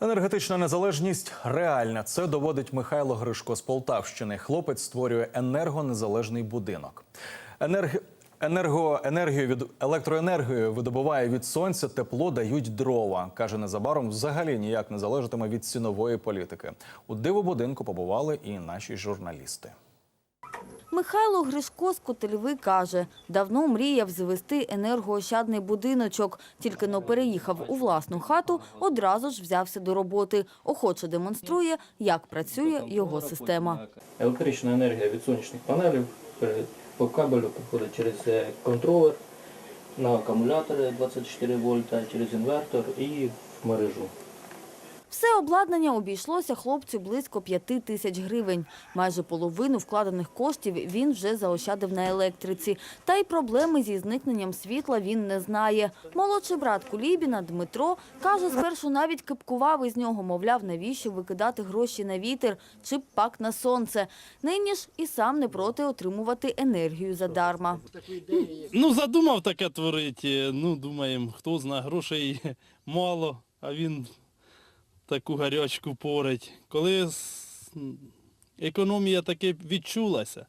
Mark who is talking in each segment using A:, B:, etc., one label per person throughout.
A: Енергетична незалежність реальна. Це доводить Михайло Гришко з Полтавщини. Хлопець створює енергонезалежний будинок. Енерг... Енерго... Енергію від електроенергію видобуває від сонця, тепло дають дрова. каже, незабаром взагалі ніяк не залежатиме від цінової політики. У диво будинку побували і наші журналісти.
B: Михайло Гришко з Котельви каже, давно мріяв завести енергоощадний будиночок. Тільки но переїхав у власну хату, одразу ж взявся до роботи. Охоче демонструє, як працює його система.
C: Електрична енергія від сонячних панелів по кабелю проходить через е, контролер на акумулятори 24 вольта, через інвертор і в мережу.
B: Все обладнання обійшлося хлопцю близько п'яти тисяч гривень. Майже половину вкладених коштів він вже заощадив на електриці. Та й проблеми зі зникненням світла він не знає. Молодший брат Кулібіна Дмитро каже, спершу навіть кипкував із нього, мовляв, навіщо викидати гроші на вітер чи пак на сонце. Нині ж і сам не проти отримувати енергію задарма.
D: Ну, задумав таке творити. Ну, думаємо, хто знає, грошей мало, а він таку гарячку порить. Коли економія таки відчулася,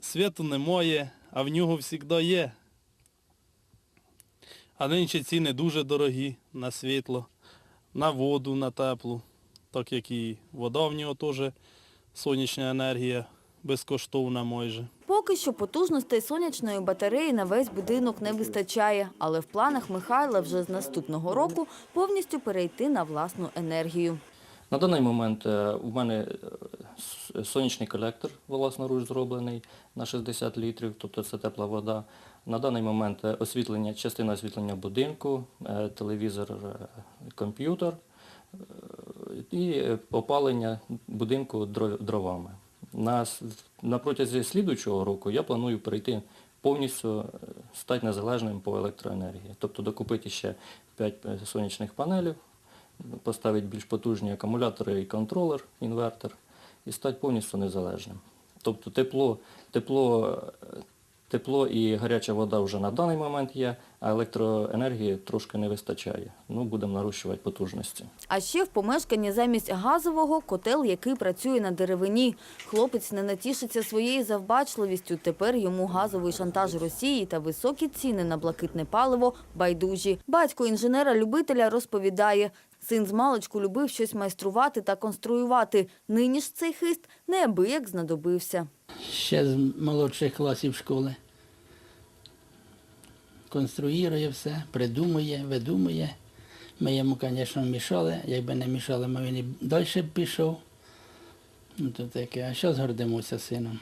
D: світу немає, а в нього завжди є. А нинче ціни дуже дорогі на світло, на воду, на теплу, так як і вода в нього теж сонячна енергія безкоштовна майже.
B: Поки що потужностей сонячної батареї на весь будинок не вистачає, але в планах Михайла вже з наступного року повністю перейти на власну енергію.
C: На даний момент е, у мене е, сонячний колектор власноруч зроблений на 60 літрів, тобто це тепла вода. На даний момент е, освітлення, частина освітлення будинку, е, телевізор, е, комп'ютер е, і е, опалення будинку дровами. На, на протязі слідуючого року я планую перейти повністю е, стати незалежним по електроенергії. Тобто докупити ще 5 сонячних панелів, поставити більш потужні акумулятори і контролер, інвертор, і стати повністю незалежним. Тобто тепло, тепло, е, тепло і гаряча вода вже на даний момент є, а електроенергії трошки не вистачає. Ну, будемо нарощувати потужності.
B: А ще в помешканні замість газового котел, який працює на деревині. Хлопець не натішиться своєю завбачливістю. Тепер йому газовий шантаж Росії та високі ціни на блакитне паливо байдужі. Батько інженера-любителя розповідає, син з маличку любив щось майструвати та конструювати. Нині ж цей хист неабияк знадобився.
E: ще з молодших класів школи. Конструює все, придумує, видумує. Ми йому, звісно, мішали. Якби не мішали, ми він і далі б пішов. Ну, то таке. А зараз гордимося сином.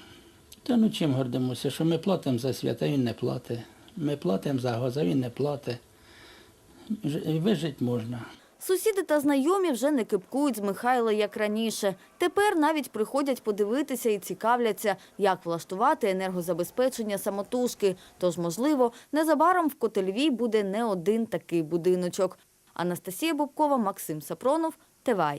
E: Та ну чим гордимося? Що ми платимо за свята, він не платить. Ми платимо за газ, а він не платить. Вижити можна.
B: Сусіди та знайомі вже не кипкують з Михайла, як раніше. Тепер навіть приходять подивитися і цікавляться, як влаштувати енергозабезпечення самотужки. Тож, можливо, незабаром в Котельві буде не один такий будиночок. Анастасія Бобкова, Максим Сапронов, Тивай.